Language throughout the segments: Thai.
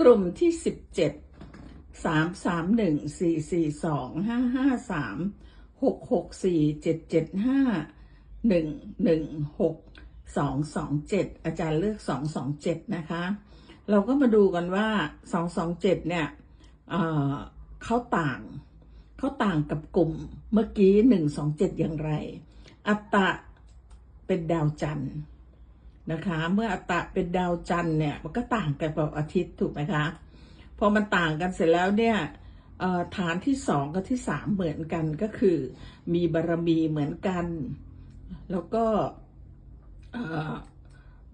กลุ่มที่สิบเจ็ดสามสามหนึ่งสี่สี่สองห้าห้าสามหกหกสี่เจ็ดเจ็ดห้าหนึ่งหนึ่งหกสองสองเจ็ดอาจารย์เลือกสองสองเจ็ดนะคะ เราก็มาดูกันว่าสองสองเจ็ดเนี่ยเเขาต่างเขาต่างกับกลุ่มเมื่อกี้หนึ่งสองเจ็ดอย่างไร อัตตะเป็นดาวจันทร์ นะคะ เมื่ออัตตะเป็นดาวจันทร์เนี่ยมันก็ต่างกันกับอาทิตย์ถูกไหมคะพอมันต่างกันเสร็จแล้วเนี่ยฐานที่สองกับที่สามเหมือนกันก็คือ มีบารมีเหมือนกัน แล้วก็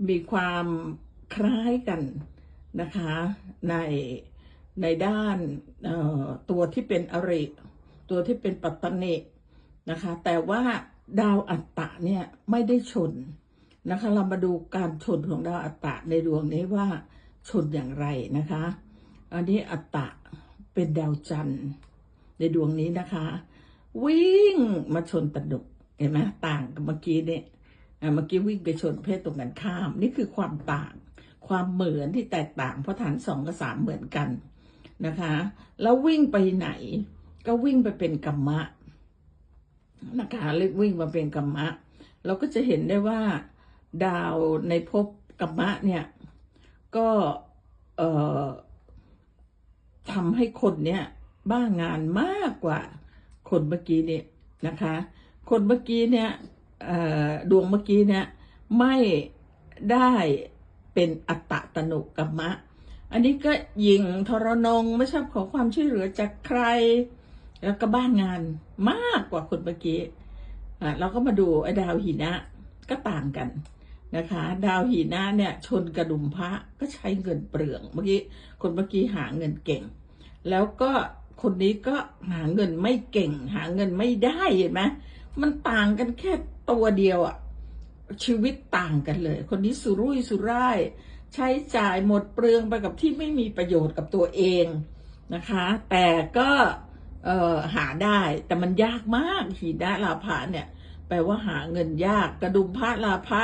มีความคล้ายกันนะคะในในด้านตัวที่เป็นอริ ตัวที่เป็นปัตตนินะคะ แต่ว่าดาวอัตตะเนี่ยไม่ได้ชน นะคะ เรามาดูการชนของดาวอัตตะในดวงนี้ว่าชนอย่างไรนะคะ อันนี้อัตตะเป็นดาวจันทร์ในดวงนี้นะคะ วิ่งมาชนตนุกเห็นไหมต่างกับเมื่อกี้เนี่ยเมื่อกี้วิ่งไปชนเพศตรงกันข้าม นี่คือความต่าง ความเหมือนที่แตกต่างเพราะฐานสองกับสามเหมือนกันนะคะ แล้ววิ่งไปไหน ก็วิ่งไปเป็นกรรมะนะคะเรียกวิ่งมาเป็นกรรมะ เราก็จะเห็นได้ว่า ดาวในภพกรรมะเนี่ย ก็ทำให้คนเนี่ยบ้างานมากกว่าคนเมื่อกี้เนี่ยนะคะ คนเมื่อกี้เนี่ยดวงเมื่อกี้เนี่ยไม่ได้เป็นอัตตะตนุกรรมะ อันนี้ก็ยิงทรนงไม่ชอบขอความช่วยเหลือจากใคร แล้วก็บ้างงานมากกว่าคนเมื่อกี้เราก็มาดูไอ้ดาวหินะก็ต่างกัน นะคะ ดาวหินะเนี่ยชนกระดุมพระก็ใช้เงินเปลืองเมื่อกี้คนเมื่อกี้หาเงินเก่ง แล้วก็คนนี้ก็หาเงินไม่เก่ง หาเงินไม่ได้เห็นไหมมันต่างกันแค่ตัวเดียวอะชีวิตต่างกันเลย คนนี้สุรุ่ยสุร่าย ใช้จ่ายหมดเปลืองไปกับที่ไม่มีประโยชน์กับตัวเองนะคะ แต่ก็หาได้แต่มันยากมากหินะลาภะเนี่ยแปลว่าหาเงินยาก กระดุมพระลาภะ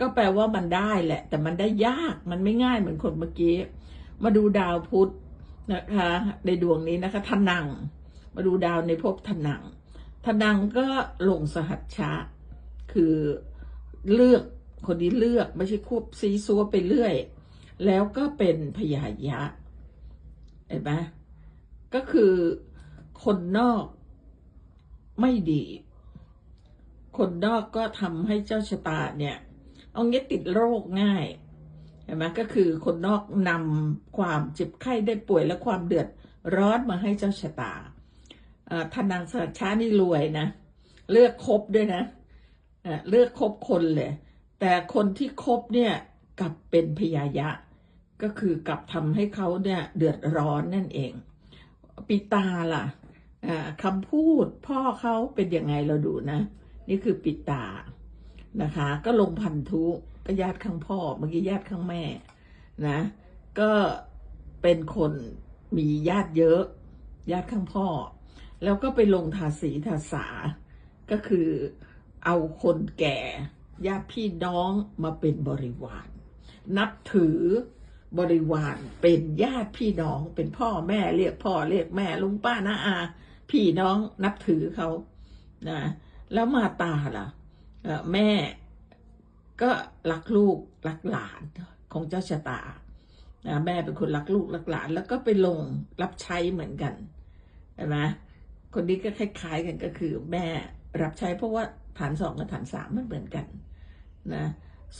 ก็แปลว่ามันได้แหละ แต่มันได้ยากมันไม่ง่ายเหมือนคนเมื่อกี้ มาดูดาวพุธนะคะ ในดวงนี้นะคะทนัง มาดูดาวในภพทนังทนังก็ลงสหัชชะ คือเลือกคนนี้เลือกไม่ใช่ควบซีซัวไปเรื่อย แล้วก็เป็นพยายะเห็นไหมก็คือคนนอกไม่ดี คนนอกก็ทำให้เจ้าชะตาเนี่ย เอางี้ติดโรคง่ายเห็นไหมก็คือคนนอกนำความเจ็บไข้ได้ป่วยและความเดือดร้อนมาให้เจ้าชะตาอ่าทนางสัชชานี่รวยนะ เลือกคบด้วยนะเลือกคบคนเลย แต่คนที่คบเนี่ยกลับเป็นพยายะ ก็คือกลับทำให้เขาเนี่ยเดือดร้อนนั่นเองปิตาล่ะคำพูดพ่อเขาเป็นยังไงเราดูนะ นี่คือปิตา นะคะ ก็ลงพันธุก็ญาติข้างพ่อเมื่อกี้ญาติข้างแม่นะ ก็เป็นคนมีญาติเยอะ ญาติข้างพ่อ แล้วก็ไปลงทาสีทาสา ก็คือเอาคนแก่ ญาติพี่น้องมาเป็นบริวาร นับถือบริวารเป็นญาติพี่น้องเป็นพ่อแม่เรียกพ่อเรียกแม่ลุงป้าน้าอา พี่น้องนับถือเขานะแล้วมาตาล่ะเอ่อ แม่ก็รักลูกรักหลานของเจ้าชะตานะแม่เป็นคนรักลูกรักหลาน แล้วก็ไปลงรับใช้เหมือนกันใช่ไหมคนนี้ก็คล้าย ๆกันก็คือ แม่รับใช้เพราะว่าฐานสองกับฐานสามมันเหมือนกันนะ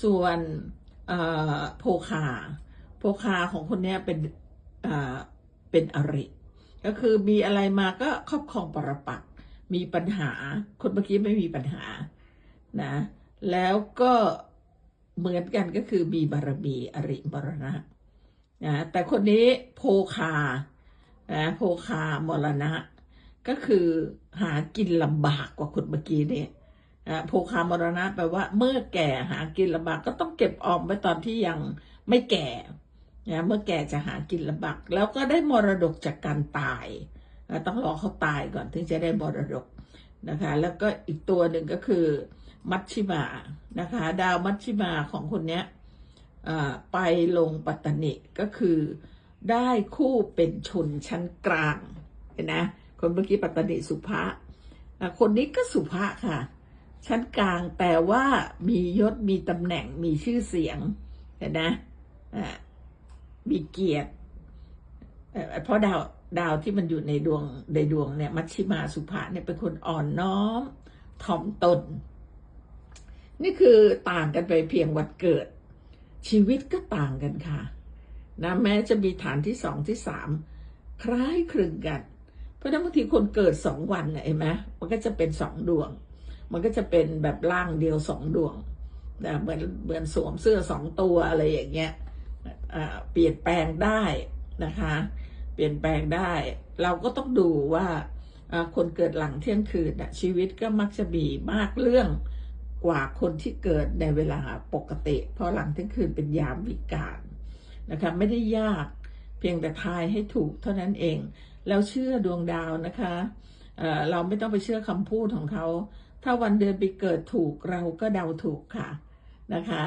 ส่วนโพคาโพคาของคนนี้เป็นเป็นอริ ก็คือมีอะไรมาก็ครอบครองปรปัก มีปัญหา คนเมื่อกี้ไม่มีปัญหา นะ แล้วก็เหมือนกันก็คือมีบารมีอริบรณะนะแต่คนนี้โพคานะโพคามรณะ ก็คือหากินลำบากกว่าคนเมื่อกี้เนี่ยนะโพคามรณะแปลว่าเมื่อแก่หากินลำบากก็ต้องเก็บออมไว้ตอนที่ยังไม่แก่นะเมื่อแก่จะหากินลำบากแล้วก็ได้มรดกจากการตายนะต้องรอเขาตายก่อนถึงจะได้มรดกนะคะ แล้วก็อีกตัวหนึ่งก็คือ มัชชิมานะคะ ดาวมัชชิมาของคนเนี้ยไปลงปัตตนิก็คือได้คู่เป็นชนชั้นกลางเห็นนะคนเมื่อกี้ปัตตนิสุภะอะคนนี้ก็สุภะค่ะ ชั้นกลางแต่ว่ามียศมีตำแหน่งมีชื่อเสียงเห็นนะอะมีเกียรติเพราะดาวดาวที่มันอยู่ในดวงในดวงเนี่ยมัชชิมาสุภะเนี่ยเป็นคนอ่อนน้อมถ่อมตน นี่คือต่างกันไปเพียงวันเกิด ชีวิตก็ต่างกันค่ะนะแม้จะมีฐานที่สองที่สามคล้ายคลึงกัน เพราะนั้นบางทีคนเกิดสองวันน่ะเห็นไหมมันก็จะเป็นสองดวง มันก็จะเป็นแบบร่างเดียวสองดวงนะเหมือนเหมือนสวมเสื้อสองตัวอะไรอย่างเงี้ยเปลี่ยนแปลงได้นะคะ เปลี่ยนแปลงได้ เราก็ต้องดูว่าคนเกิดหลังเที่ยงคืนชีวิตก็มักจะมีมากเรื่อง กว่าคนที่เกิดในเวลาปกติ เพราะหลังเที่ยงคืนเป็นยามวิกาลนะคะไม่ได้ยากเพียงแต่ทายให้ถูกเท่านั้นเอง แล้วเชื่อดวงดาวนะคะเเราไม่ต้องไปเชื่อคำพูดของเขา ถ้าวันเดือนปีเกิดถูกเราก็เดาถูกค่ะนะคะ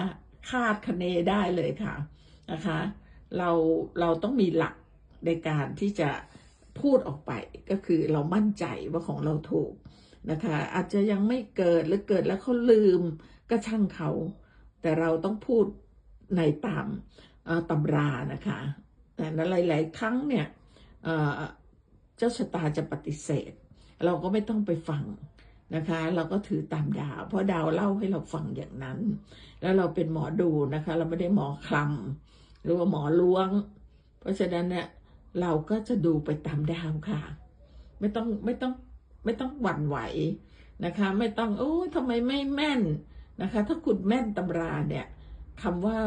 คาดคะเนได้เลยค่ะนะคะเราเราต้องมีหลักในการที่จะพูดออกไปก็คือเรามั่นใจว่าของเราถูก นะคะ อาจจะยังไม่เกิดหรือเกิดแล้วเขาลืมก็ช่างเขา แต่เราต้องพูดในตามตำรานะคะแต่หลาย ๆ ครั้งเนี่ยเอ่อเจ้าชะตาจะปฏิเสธ เราก็ไม่ต้องไปฟังนะคะ เราก็ถือตามดาวเพราะดาวเล่าให้เราฟังอย่างนั้น แล้วเราเป็นหมอดูนะคะ เราไม่ได้หมอคลำหรือว่าหมอล้วง เพราะฉะนั้นเนี่ยเราก็จะดูไปตามดาวค่ะ ไม่ต้องไม่ต้อง ไม่ต้องหวั่นไหวนะคะ ไม่ต้องโอ้ทำไมไม่แม่นนะคะ ถ้าคุณแม่นตำราเนี่ยคำว่า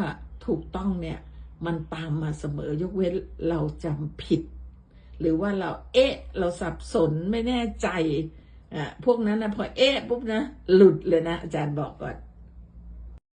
ถูกต้องเนี่ยมันตามมาเสมอยกเว้นเราจำผิด หรือว่าเราเอ๊ะ เราสับสนไม่แน่ใจอะพวกนั้นนะพอเอ๊ะปุ๊บนะ หลุดเลยนะอาจารย์บอกก่อน